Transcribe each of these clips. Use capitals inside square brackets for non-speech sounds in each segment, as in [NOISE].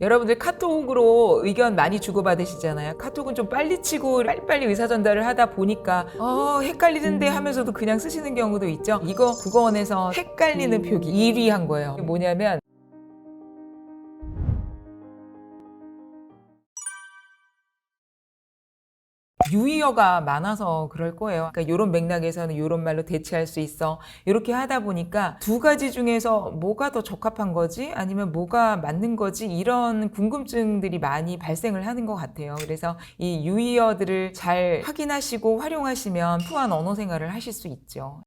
여러분들 카톡으로 의견 많이 주고받으시잖아요. 카톡은 좀 빨리 치고 빨리빨리 의사 전달을 하다 보니까 어 헷갈리는데 하면서도 그냥 쓰시는 경우도 있죠. 이거 국어원에서 헷갈리는 표기 1위 한 거예요. 뭐냐면 유의어가 많아서 그럴 거예요. 그러니까 이런 맥락에서는 이런 말로 대체할 수 있어. 이렇게 하다 보니까 두 가지 중에서 뭐가 더 적합한 거지? 아니면 뭐가 맞는 거지? 이런 궁금증들이 많이 발생을 하는 것 같아요. 그래서 이 유의어들을 잘 확인하시고 활용하시면 풍부한 언어 생활을 하실 수 있죠.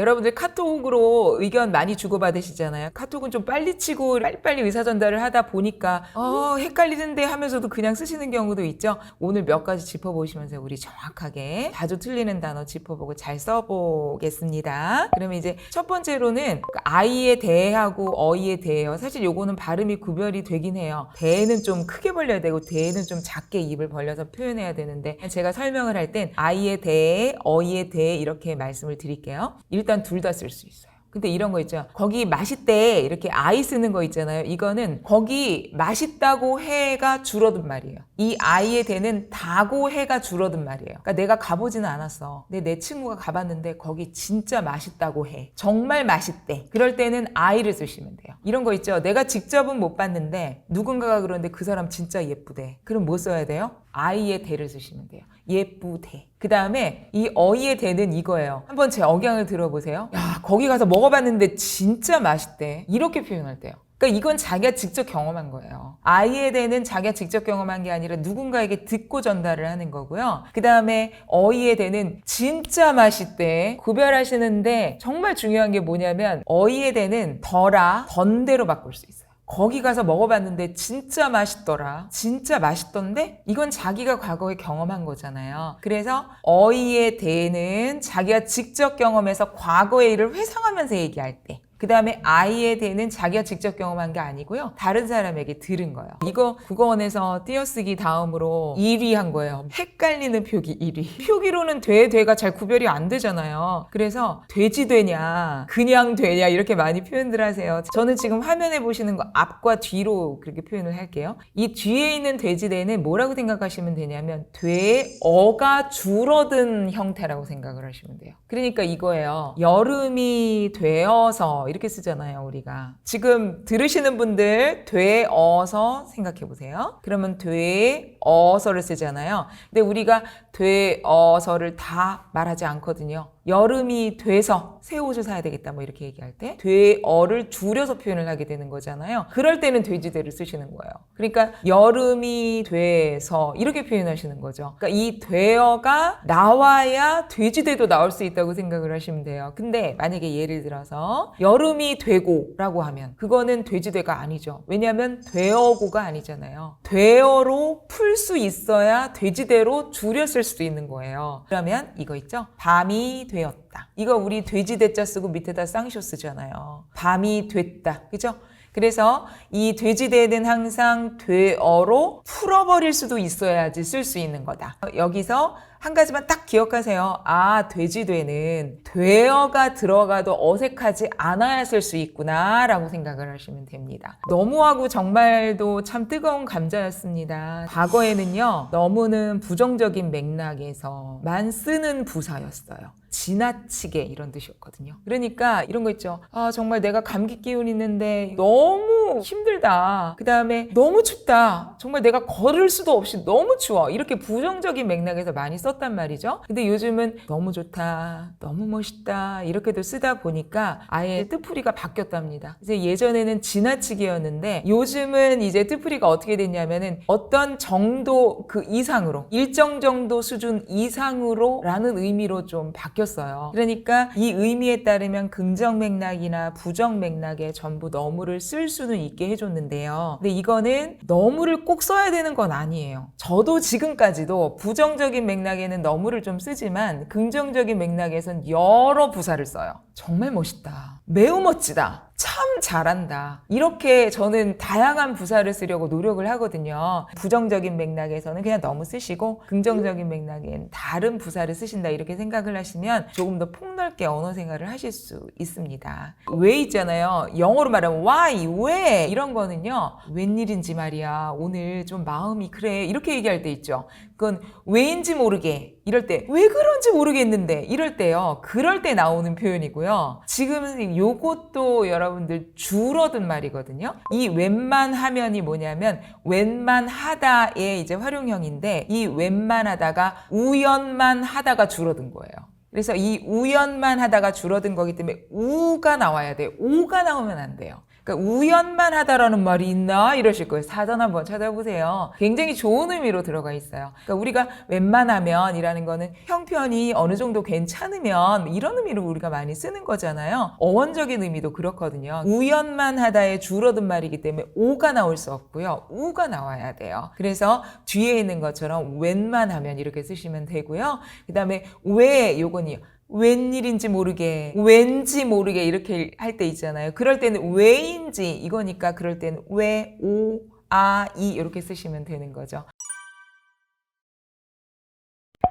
여러분들 카톡으로 의견 많이 주고받으시잖아요. 카톡은 좀 빨리 치고 빨리빨리 의사 전달을 하다 보니까 어 헷갈리는데 하면서도 그냥 쓰시는 경우도 있죠. 오늘 몇 가지 짚어보시면서 우리 정확하게 자주 틀리는 단어 짚어보고 잘 써보겠습니다. 그러면 이제 첫 번째로는 그 아이에 대하고 어이에 대해요. 사실 요거는 발음이 구별이 되긴 해요. 대는 좀 크게 벌려야 되고 대는 좀 작게 입을 벌려서 표현해야 되는데 제가 설명을 할 땐 아이에 대해 어이에 대해 이렇게 말씀을 드릴게요. 일단 둘 다 쓸 수 있어요. 근데 이런 거 있죠. 거기 맛있대 이렇게 아이 쓰는 거 있잖아요. 이거는 거기 맛있다고 해가 줄어든 말이에요. 이 아이에 대는 다고 해가 줄어든 말이에요. 그러니까 내가 가보지는 않았어. 근데 내 친구가 가봤는데 거기 진짜 맛있다고 해. 정말 맛있대. 그럴 때는 아이를 쓰시면 돼요. 이런 거 있죠. 내가 직접은 못 봤는데 누군가가 그러는데 그 사람 진짜 예쁘대. 그럼 뭐 써야 돼요? 아이의 대를 쓰시면 돼요. 예쁘대. 그 다음에 이 어이의 대는 이거예요. 한번 제 억양을 들어보세요. 야, 거기 가서 먹어봤는데 진짜 맛있대. 이렇게 표현할 때요. 그러니까 이건 자기가 직접 경험한 거예요. 아이에 대는 자기가 직접 경험한 게 아니라 누군가에게 듣고 전달을 하는 거고요. 그 다음에 어이에 대는 진짜 맛있대. 구별하시는데 정말 중요한 게 뭐냐면 어이에 대는 더라, 던대로 바꿀 수 있어요. 거기 가서 먹어봤는데 진짜 맛있더라. 진짜 맛있던데? 이건 자기가 과거에 경험한 거잖아요. 그래서 어이에 대는 자기가 직접 경험해서 과거의 일을 회상하면서 얘기할 때. 그 다음에 아이에 대는 자기가 직접 경험한 게 아니고요. 다른 사람에게 들은 거예요. 이거 국어원에서 띄어쓰기 다음으로 1위 한 거예요. 헷갈리는 표기 1위. 표기로는 돼, 돼가 잘 구별이 안 되잖아요. 그래서 돼지 되냐, 그냥 되냐 이렇게 많이 표현들 하세요. 저는 지금 화면에 보시는 거 앞과 뒤로 그렇게 표현을 할게요. 이 뒤에 있는 돼지 대는 뭐라고 생각하시면 되냐면 돼어가 줄어든 형태라고 생각을 하시면 돼요. 그러니까 이거예요. 여름이 되어서 이렇게 쓰잖아요, 우리가. 지금 들으시는 분들 되어서 생각해 보세요. 그러면 되어서를 쓰잖아요. 근데 우리가 되어서를 다 말하지 않거든요. 여름이 돼서 새 옷을 사야 되겠다 뭐 이렇게 얘기할 때 되어를 줄여서 표현을 하게 되는 거잖아요. 그럴 때는 돼지대를 쓰시는 거예요. 그러니까 여름이 돼서 이렇게 표현하시는 거죠. 그러니까 이 되어가 나와야 돼지대도 나올 수 있다고 생각을 하시면 돼요. 근데 만약에 예를 들어서 여름이 되고라고 하면 그거는 돼지대가 아니죠. 왜냐하면 되어고가 아니잖아요. 되어로 풀 수 있어야 돼지대로 줄였을 수도 있는 거예요. 그러면 이거 있죠? 밤이 되었다. 이거 우리 돼지 대자 쓰고 밑에다 쌍쇼 쓰잖아요. 밤이 됐다. 그죠? 그래서 이 돼지대는 항상 되어로 풀어버릴 수도 있어야지 쓸 수 있는 거다. 여기서 한 가지만 딱 기억하세요. 아, 돼지되는 되어가 들어가도 어색하지 않아야 쓸수 있구나 라고 생각을 하시면 됩니다. 너무하고 정말도 참 뜨거운 감자였습니다. 과거에는요, 너무는 부정적인 맥락에서 만 쓰는 부사였어요. 지나치게 이런 뜻이었거든요. 그러니까 이런 거 있죠. 아, 정말 내가 감기 기운 있는데 너무 힘들다. 그 다음에 너무 춥다. 정말 내가 걸을 수도 없이 너무 추워. 이렇게 부정적인 맥락에서 많이 썼단 말이죠. 근데 요즘은 너무 좋다. 너무 멋있다. 이렇게도 쓰다 보니까 아예 뜻풀이가 바뀌었답니다. 이제 예전에는 지나치게였는데 요즘은 이제 뜻풀이가 어떻게 됐냐면은 어떤 정도 그 이상으로 일정 정도 수준 이상으로 라는 의미로 좀 바뀌었어요. 그러니까 이 의미에 따르면 긍정 맥락이나 부정 맥락에 전부 너무를 쓸 수는 있게 해줬는데요. 근데 이거는 너무를 꼭 써야 되는 건 아니에요. 저도 지금까지도 부정적인 맥락에는 너무를 좀 쓰지만 긍정적인 맥락에선 여러 부사를 써요. 정말 멋있다. 매우 멋지다. 참 잘한다. 이렇게 저는 다양한 부사를 쓰려고 노력을 하거든요. 부정적인 맥락에서는 그냥 너무 쓰시고 긍정적인 맥락엔 다른 부사를 쓰신다 이렇게 생각을 하시면 조금 더 폭넓게 언어 생활을 하실 수 있습니다. 왜 있잖아요. 영어로 말하면 why, 왜 이런 거는요. 웬일인지 말이야. 오늘 좀 마음이 그래. 이렇게 얘기할 때 있죠. 그건 왜인지 모르게 이럴 때 왜 그런지 모르겠는데 이럴 때요. 그럴 때 나오는 표현이고요. 지금은 요것도 여러분들 줄어든 말이거든요. 이 웬만하면이 뭐냐면 웬만하다의 이제 활용형인데 이 웬만하다가 우연만 하다가 줄어든 거예요. 그래서 이 우연만 하다가 줄어든 거기 때문에 우가 나와야 돼요. 오가 나오면 안 돼요. 그러니까 우연만 하다라는 말이 있나 이러실 거예요. 사전 한번 찾아보세요. 굉장히 좋은 의미로 들어가 있어요. 그러니까 우리가 웬만하면이라는 거는 형편이 어느 정도 괜찮으면 이런 의미로 우리가 많이 쓰는 거잖아요. 어원적인 의미도 그렇거든요. 우연만 하다에 줄어든 말이기 때문에 오가 나올 수 없고요. 우가 나와야 돼요. 그래서 뒤에 있는 것처럼 웬만하면 이렇게 쓰시면 되고요. 그다음에 왜 요거는요. 웬일인지 모르게 왠지 모르게 이렇게 할 때 있잖아요. 그럴 때는 왜인지 이거니까 그럴 때는 왜, 오, 아, 이 이렇게 쓰시면 되는 거죠.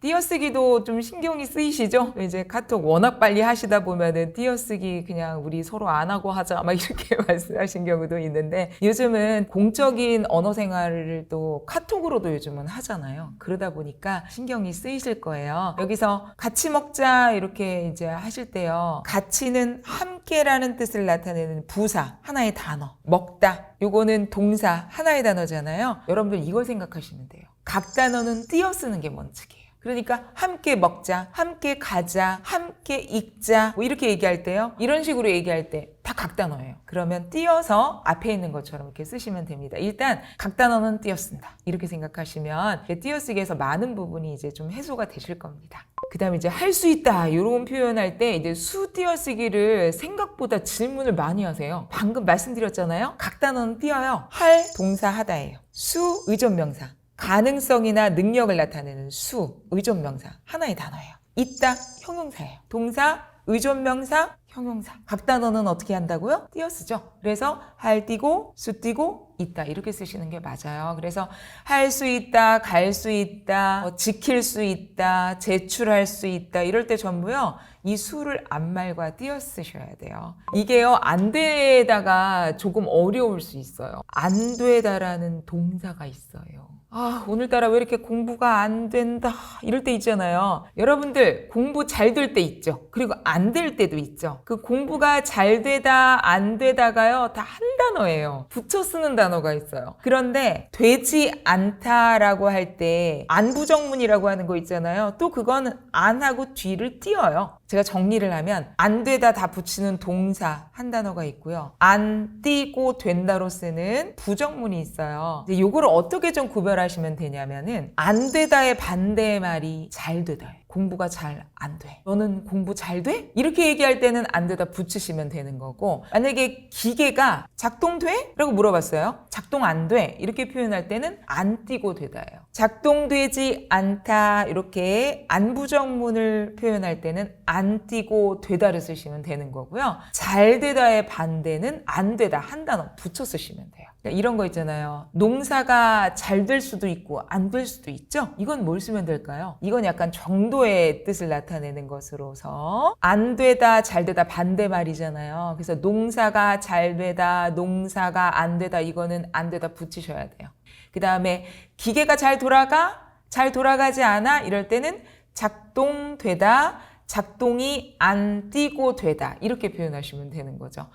띄어쓰기도 좀 신경이 쓰이시죠? 이제 카톡 워낙 빨리 하시다 보면은 띄어쓰기 그냥 우리 서로 안 하고 하자 막 이렇게 [LAUGHS] 말씀하신 경우도 있는데 요즘은 공적인 언어 생활을 또 카톡으로도 요즘은 하잖아요. 그러다 보니까 신경이 쓰이실 거예요. 여기서 같이 먹자 이렇게 이제 하실 때요. 같이는 함께라는 뜻을 나타내는 부사 하나의 단어 먹다 요거는 동사 하나의 단어잖아요. 여러분들 이걸 생각하시면 돼요. 각 단어는 띄어쓰는 게 원칙이에요. 그러니까 함께 먹자, 함께 가자, 함께 읽자 뭐 이렇게 얘기할 때요. 이런 식으로 얘기할 때 다 각 단어예요. 그러면 띄어서 앞에 있는 것처럼 이렇게 쓰시면 됩니다. 일단 각 단어는 띄어쓴다. 이렇게 생각하시면 띄어쓰기에서 많은 부분이 이제 좀 해소가 되실 겁니다. 그 다음에 이제 할 수 있다. 이런 표현할 때 이제 수 띄어쓰기를 생각보다 질문을 많이 하세요. 방금 말씀드렸잖아요. 각 단어는 띄어요. 할 동사 하다예요. 수 의존명사. 가능성이나 능력을 나타내는 수, 의존명사. 하나의 단어예요. 있다, 형용사예요. 동사, 의존명사, 형용사. 각 단어는 어떻게 한다고요? 띄어쓰죠. 그래서 할 띄고, 수 띄고, 있다. 이렇게 쓰시는 게 맞아요. 그래서 할 수 있다, 갈 수 있다, 뭐 지킬 수 있다, 제출할 수 있다. 이럴 때 전부요. 이 수를 앞말과 띄어 쓰셔야 돼요. 이게요. 안 되다가 조금 어려울 수 있어요. 안 되다라는 동사가 있어요. 아, 오늘따라 왜 이렇게 공부가 안 된다. 이럴 때 있잖아요. 여러분들, 공부 잘 될 때 있죠. 그리고 안 될 때도 있죠. 그 공부가 잘 되다, 안 되다가요. 다 한 단어예요. 붙여 쓰는 단어가 있어요. 그런데 되지 않다라고 할 때 안부정문이라고 하는 거 있잖아요. 또 그거는 안 하고 뒤를 띄어요. 제가 정리를 하면 안 되다 다 붙이는 동사 한 단어가 있고요. 안 띄고 된다로 쓰는 부정문이 있어요. 이제 요거를 어떻게 좀 구별하시면 되냐면은 안 되다의 반대의 말이 잘 되다예요. 공부가 잘 안 돼. 너는 공부 잘 돼? 이렇게 얘기할 때는 안 되다 붙이시면 되는 거고 만약에 기계가 작동돼? 라고 물어봤어요. 작동 안 돼. 이렇게 표현할 때는 안 띄고 되다예요. 작동되지 않다 이렇게 안부정문을 표현할 때는 안 띄고 되다를 쓰시면 되는 거고요. 잘 되다의 반대는 안 되다 한 단어 붙여 쓰시면 돼요. 그러니까 이런 거 있잖아요. 농사가 잘 될 수도 있고 안 될 수도 있죠. 이건 뭘 쓰면 될까요? 이건 약간 정도 의 뜻을 나타내는 것으로서 안 되다 잘 되다 반대 말이잖아요. 그래서 농사가 잘 되다 농사가 안 되다 이거는 안 되다 붙이셔야 돼요. 그 다음에 기계가 잘 돌아가 잘 돌아가지 않아 이럴 때는 작동되다 작동이 안 띄고 되다 이렇게 표현하시면 되는 거죠.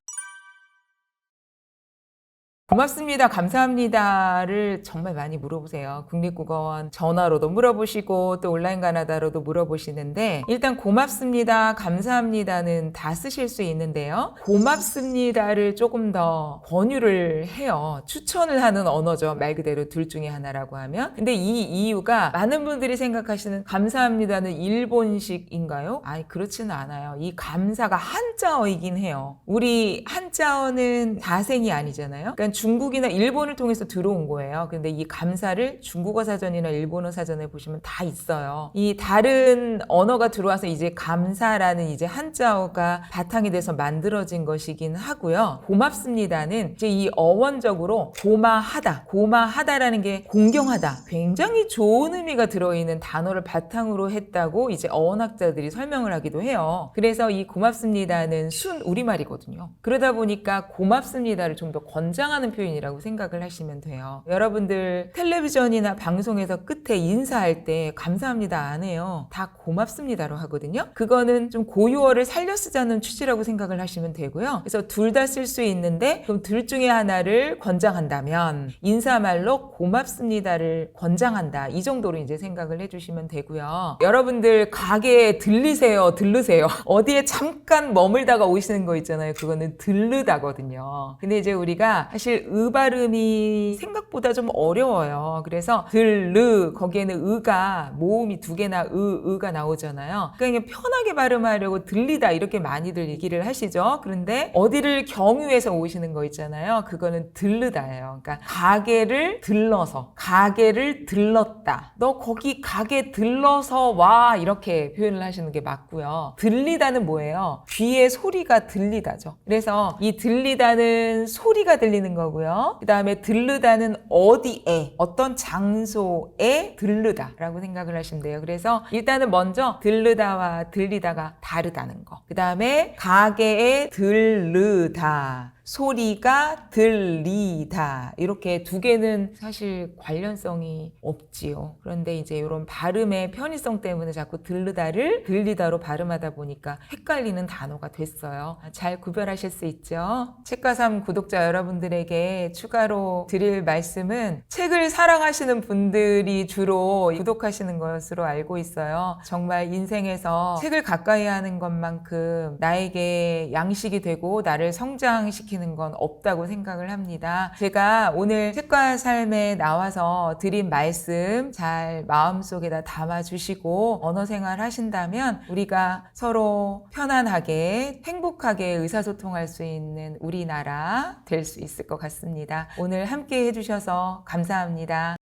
고맙습니다. 감사합니다를 정말 많이 물어보세요. 국립국어원 전화로도 물어보시고 또 온라인 가나다로도 물어보시는데 일단 고맙습니다. 감사합니다는 다 쓰실 수 있는데요. 고맙습니다를 조금 더 권유를 해요. 추천을 하는 언어죠. 말 그대로 둘 중에 하나라고 하면. 근데 이 이유가 많은 분들이 생각하시는 감사합니다는 일본식인가요? 아니 그렇지는 않아요. 이 감사가 한자어이긴 해요. 우리 한자어는 다생이 아니잖아요. 그러니까 중국이나 일본을 통해서 들어온 거예요. 근데 이 감사를 중국어 사전이나 일본어 사전에 보시면 다 있어요. 이 다른 언어가 들어와서 이제 감사라는 이제 한자어가 바탕이 돼서 만들어진 것이긴 하고요. 고맙습니다는 이제 이 어원적으로 고마하다, 고마하다라는 게 공경하다, 굉장히 좋은 의미가 들어있는 단어를 바탕으로 했다고 이제 어원학자들이 설명을 하기도 해요. 그래서 이 고맙습니다는 순 우리말이거든요. 그러다 보니까 고맙습니다를 좀 더 권장하는 표현이라고 생각을 하시면 돼요. 여러분들 텔레비전이나 방송에서 끝에 인사할 때 감사합니다 안 해요. 다 고맙습니다로 하거든요. 그거는 좀 고유어를 살려 쓰자는 취지라고 생각을 하시면 되고요. 그래서 둘 다 쓸 수 있는데 그럼 둘 중에 하나를 권장한다면 인사말로 고맙습니다를 권장한다. 이 정도로 이제 생각을 해주시면 되고요. 여러분들 가게에 들리세요, 들르세요. 어디에 잠깐 머물다가 오시는 거 있잖아요. 그거는 들르다거든요. 근데 이제 우리가 사실 의 발음이 생각보다 좀 어려워요. 그래서 들르 거기에는 의가 모음이 두 개나 의, 의가 나오잖아요. 그러니까 편하게 발음하려고 들리다 이렇게 많이들 얘기를 하시죠. 그런데 어디를 경유해서 오시는 거 있잖아요. 그거는 들르다예요. 그러니까 가게를 들러서 가게를 들렀다. 너 거기 가게 들러서 와 이렇게 표현을 하시는 게 맞고요. 들리다는 뭐예요? 귀에 소리가 들리다죠. 그래서 이 들리다는 소리가 들리는 거고 요. 그 다음에 들르다는 어디에 어떤 장소에 들르다라고 생각을 하시면 돼요. 그래서 일단은 먼저 들르다와 들리다가 다르다는 거. 그 다음에 가게에 들르다. 소리가 들리다. 이렇게 두 개는 사실 관련성이 없지요. 그런데 이제 이런 발음의 편의성 때문에 자꾸 들르다를 들리다로 발음하다 보니까 헷갈리는 단어가 됐어요. 잘 구별하실 수 있죠? 책과 삶 구독자 여러분들에게 추가로 드릴 말씀은 책을 사랑하시는 분들이 주로 구독하시는 것으로 알고 있어요. 정말 인생에서 책을 가까이 하는 것만큼 나에게 양식이 되고 나를 성장시키는 건 없다고 생각을 합니다. 제가 오늘 책과 삶에 나와서 드린 말씀 잘 마음속에다 담아주시고 언어 생활 하신다면 우리가 서로 편안하게 행복하게 의사소통할 수 있는 우리나라 될 수 있을 것 같습니다. 오늘 함께 해주셔서 감사합니다.